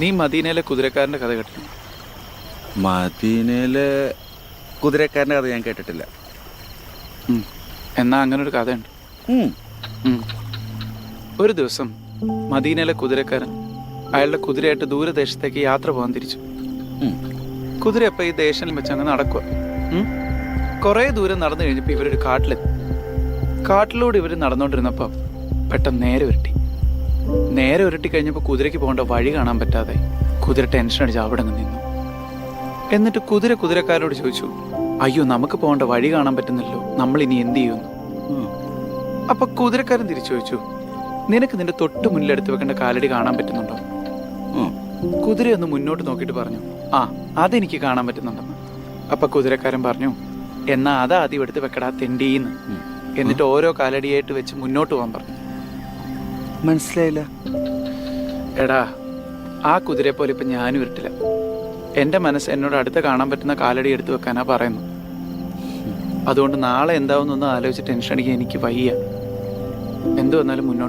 നീ മദീനയിലെ കുതിരക്കാരന്റെ കഥ കേട്ടു മദീനയിലെ കുതിരക്കാരന്റെ കഥ ഞാൻ കേട്ടിട്ടില്ല. എന്നാൽ അങ്ങനെ ഒരു കഥയുണ്ട്. ഒരു ദിവസം മദീനയിലെ കുതിരക്കാരൻ അയാളുടെ കുതിരയായിട്ട് ദൂരദേശത്തേക്ക് യാത്ര പോകാൻ തിരിച്ചു. കുതിര അപ്പം ഈ ദേശം വെച്ച് അങ്ങ് നടക്കുക കുറേ ദൂരം നടന്നു കഴിഞ്ഞപ്പോൾ ഇവരൊരു കാട്ടിലെത്തി. കാട്ടിലൂടെ ഇവർ നടന്നുകൊണ്ടിരുന്നപ്പോൾ പെട്ടെന്ന് നേരെ ഉരുട്ടി. നേരെ ഉരുട്ടി കഴിഞ്ഞപ്പോൾ കുതിരയ്ക്ക് പോകേണ്ട വഴി കാണാൻ പറ്റാതെ കുതിര ടെൻഷൻ അടിച്ച് അവിടെ നിന്നു. എന്നിട്ട് കുതിര കുതിരക്കാരോട് ചോദിച്ചു അയ്യോ നമുക്ക് പോകേണ്ട വഴി കാണാൻ പറ്റുന്നില്ലല്ലോ. നമ്മൾ ഇനി എന്ത് ചെയ്യുന്നു. അപ്പൊ കുതിരക്കാരൻ തിരിച്ചു ചോദിച്ചു നിനക്ക് നിന്റെ തൊട്ട് മുന്നിലെടുത്ത് വെക്കേണ്ട കാലടി കാണാൻ പറ്റുന്നുണ്ടോ? കുതിര ഒന്ന് മുന്നോട്ട് നോക്കിയിട്ട് പറഞ്ഞു ആ അതെനിക്ക് കാണാൻ പറ്റുന്നുണ്ടെന്ന് അപ്പൊ കുതിരക്കാരൻ പറഞ്ഞു എന്നാ അതാ ആദ്യം എടുത്ത് വെക്കടാ തെണ്ടിന്ന് എന്നിട്ട് ഓരോ കാലടിയായിട്ട് വെച്ച് മുന്നോട്ട് പോകാൻ പറഞ്ഞു. മനസ്സിലായില്ല. എടാ ആ കുതിരയെ പോലെ ഇപ്പൊ ഞാനും ഇരുട്ടില്ല. എന്റെ മനസ്സ് എന്നോട് അടുത്ത് കാണാൻ പറ്റുന്ന കാലടി എടുത്തു വെക്കാനാ പറയുന്നു അതുകൊണ്ട് നാളെ എന്താവുന്നൊന്നും ആലോചിച്ച് ടെൻഷൻ അടിക്കാൻ എനിക്ക് വയ്യ. എന്തു വന്നാലും മുന്നോട്ട്